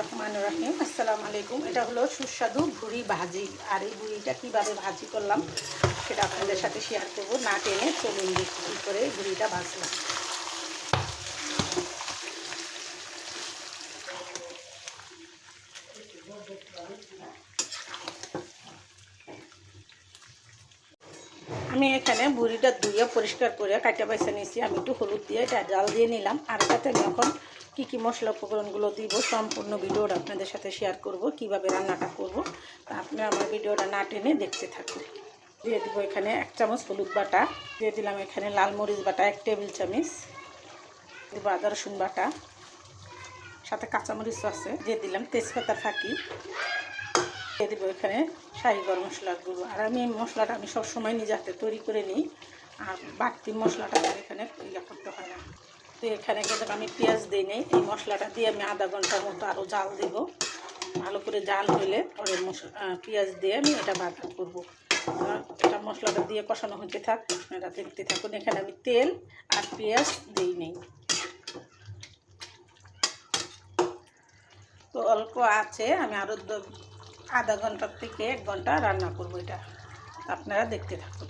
রহমান আলাইকুম। এটা হলো সুস্বাদু ভুড়ি ভাজি। আর এই ভুড়িটা কীভাবে ভাজি করলাম, সেটা আপনাদের সাথে শেয়ার করব। না টেনে চলুন কী করে ভুড়িটা ভাজলাম। আমি এখানে বুড়িটা ধুয়ে পরিষ্কার করে কাটা পয়সা নিয়েছি। আমি একটু হলুদ দিয়ে এটা জাল দিয়ে নিলাম। আর তাতে আমি এখন কী কী মশলা উপকরণগুলো দিব সম্পূর্ণ ভিডিওটা আপনাদের সাথে শেয়ার করব, কীভাবে রান্নাটা করব, তা আপনি আমার ভিডিওটা না টেনে দেখতে থাকুন। দিয়ে দিব এখানে এক চামচ হলুদ বাটা, দিয়ে দিলাম এখানে লাল মরিচ বাটা, এক টেবিল চামচ। দিব আদা, রসুন বাটা, সাথে কাঁচামরিচ আছে। দিয়ে দিলাম তেজপাতা ফাঁকি। দিয়ে দেবো এখানে শাহি গরম মশলার গুঁড়ো। আর আমি এই মশলাটা আমি সবসময় নিজে হাতে তৈরি করে নিই। আর বাড়তি মশলাটা এখানে ইয়ে করতে হয় না। তো এখানে কিন্তু আমি পেঁয়াজ দিই নেই, এই মশলাটা দিয়ে আমি আধা ঘণ্টার মতো আরও জাল দেবো। ভালো করে জাল হলে পরে মশলা পেঁয়াজ দিয়ে আমি এটা বাগান করব। এটা মশলাটা দিয়ে কষানো হতে থাক, আপনারা দেখতে থাকুন, এখানে আমি তেল আর পেঁয়াজ দিই নেই। তো অল্প আছে, আমি আরও আধা ঘণ্টার থেকে এক ঘণ্টা রান্না করব এটা। আপনারা দেখতে থাকুন।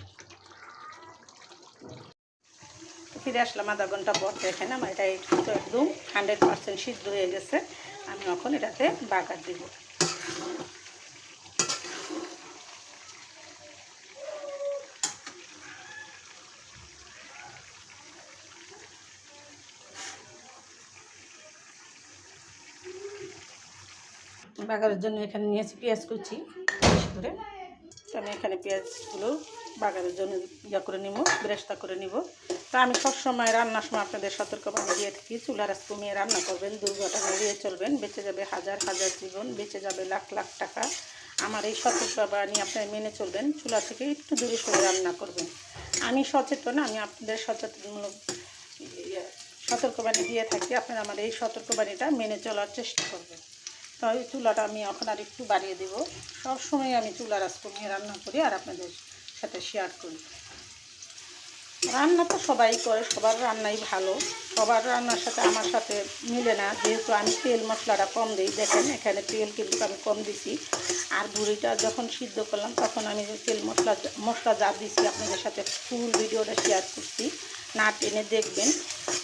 ফিরে আসলাম আধা ঘণ্টা পর দেখেন আমার এটা কিন্তু একদম হান্ড্রেড পারসেন্ট সিদ্ধ হয়ে গেছে। আমি এখন এটাতে বাগার দিব। বাগারের জন্য এখানে নিয়েছি পেঁয়াজ কুচি করে। তো আমি এখানে পেঁয়াজগুলো বাগারের জন্য ইয়া করে নিব ব্রেস্তা করে নিব। তা আমি সবসময় রান্নার সময় আপনাদের সতর্কবাণী দিয়ে থাকি চুলার কমিয়ে রান্না করবেন দুর্ঘটনা এড়িয়ে চলবেন বেঁচে যাবে হাজার হাজার জীবন বেঁচে যাবে লাখ লাখ টাকা। আমার এই সতর্কবাণী আপনারা মেনে চলবেন চুলা থেকে একটু দূরে সরে রান্না করবেন। আমি সচেতন আমি আপনাদের সচেতনমূলক ইয়ে, সতর্কবাণী দিয়ে থাকি আপনারা আমার এই সতর্কবাণীটা মেনে চলার চেষ্টা করবেন। তো এই চুলাটা আমি এখন আর একটু বাড়িয়ে দেবো। সবসময় আমি চুলার আজ কমিয়ে রান্না করি আর আপনাদের সাথে শেয়ার করি। রান্না তো সবাই করে, সবার রান্নাই ভালো। সবার রান্নার সাথে আমার সাথে মিলে না। যেহেতু আমি তেল মশলাটা কম দিই, দেখেন এখানে তেল কিন্তু আমি কম দিছি। আর বুড়িটা যখন সিদ্ধ করলাম, তখন আমি তেল মশলা মশলা যা দিছি, আপনাদের সাথে ফুল ভিডিওটা শেয়ার করছি। না টেনে দেখবেন।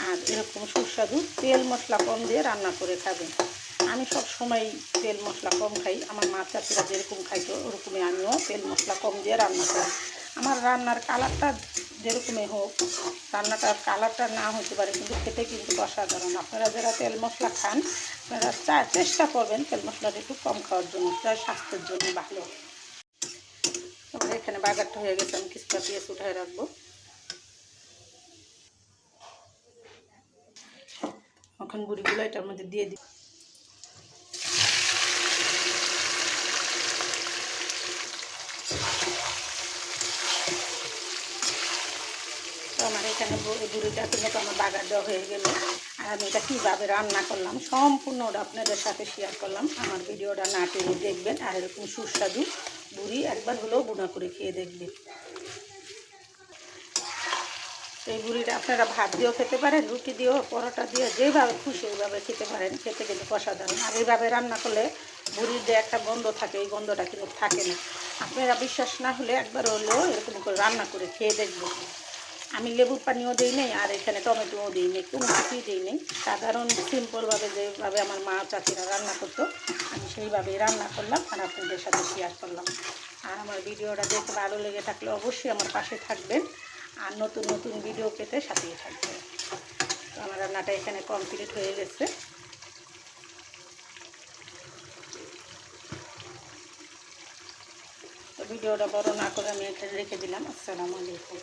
আর এরকম সুস্বাদু তেল মশলা কম দিয়ে রান্না করে খাবেন। আমি সব সময় তেল মশলা কম খাই। আমার মা চাচিরা যেরকম খাইতো, ওরকমই আমিও তেল মশলা কম দিয়ে রান্না করি। আমার রান্নার কালারটা যেরকমই হোক, রান্নাটার কালারটা না হতে পারে, কিন্তু খেতে কিন্তু অসাধারণ। আপনারা যারা তেল মশলা খান, আপনারা চা চেষ্টা করবেন তেল মশলাটা একটু কম খাওয়ার জন্য তাই স্বাস্থ্যের জন্য ভালো। তারপরে এখানে বাগারটা হয়ে গেছে, আমি কিছুটা পেঁয়াজ উঠায় রাখব। এখন বুড়িগুলো এটার মধ্যে দিয়ে দিই। তো আমার এখানে বুড়িটা কিন্তু আমার বাগার দেওয়া হয়ে গেল। আর আমি এটা কীভাবে রান্না করলাম সম্পূর্ণ ওটা আপনাদের সাথে শেয়ার করলাম। আমার ভিডিওটা না টেনে দেখবেন আর এরকম সুস্বাদু বুড়ি একবার হলেও বুনা করে খেয়ে দেখবেন। এই বুড়িটা আপনারা ভাত দিয়েও খেতে পারেন, রুটি দিয়েও, পরোটা দিয়ে যেভাবে খুশি ওইভাবে খেতে পারেন। খেতে কিন্তু অসাধারণ। আর এইভাবে রান্না করলে বুড়ির যে একটা গন্ধ থাকে এই গন্ধটা কিন্তু থাকে না। আপনারা বিশ্বাস না হলে একবার হলেও এরকম করে রান্না করে খেয়ে দেখবেন। আমি লেবুর পানিও দিই নেই, আর এখানে টমেটোও দিই নেই, কোনো কিছুই দিই নেই। সাধারণ সিম্পলভাবে যেভাবে আমার মা চাচিরা রান্না করতো, আমি সেইভাবেই রান্না করলাম আর আপনাদের সাথে শেয়ার করলাম। আর আমার ভিডিওটা দেখে ভালো লেগে থাকলে অবশ্যই আমার পাশে থাকবেন আর নতুন নতুন ভিডিও পেতে সাথেই থাকবেন। তো আমার রান্নাটা এখানে কমপ্লিট হয়ে গেছে। ভিডিওটা বড় না করে আমি এখানে রেখে দিলাম। আসসালামু আলাইকুম।